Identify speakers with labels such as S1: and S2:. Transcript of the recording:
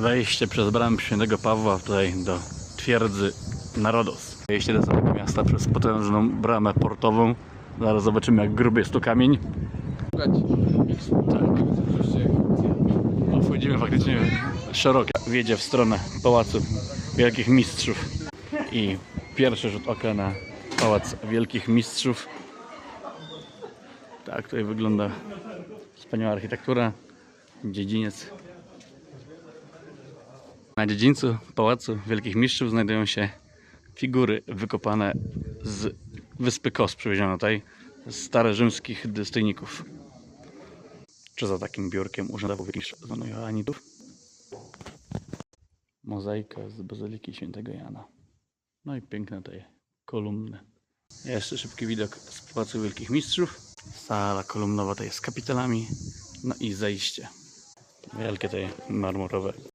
S1: wejście przez bramę świętego Pawła tutaj do twierdzy Narodos. Wejście do samego miasta przez potężną bramę portową. Zaraz zobaczymy jak gruby jest to kamień. Tak. No, wchodzimy faktycznie szeroko. Wiedzie w stronę Pałacu Wielkich Mistrzów. I pierwszy rzut oka na Pałac Wielkich Mistrzów. Tak tutaj wygląda wspaniała architektura, dziedziniec. Na dziedzińcu Pałacu Wielkich Mistrzów znajdują się figury wykopane z wyspy Kos, przywieziono tutaj z starorzymskich dostojników. Czy za takim biurkiem urzędował jakiś zwano Joannitów? Mozaika z Bazyliki Świętego Jana. No i piękne te kolumny. Jeszcze szybki widok z Pałacu Wielkich Mistrzów. Sala kolumnowa jest z kapitelami. No i zejście. Wielkie te marmurowe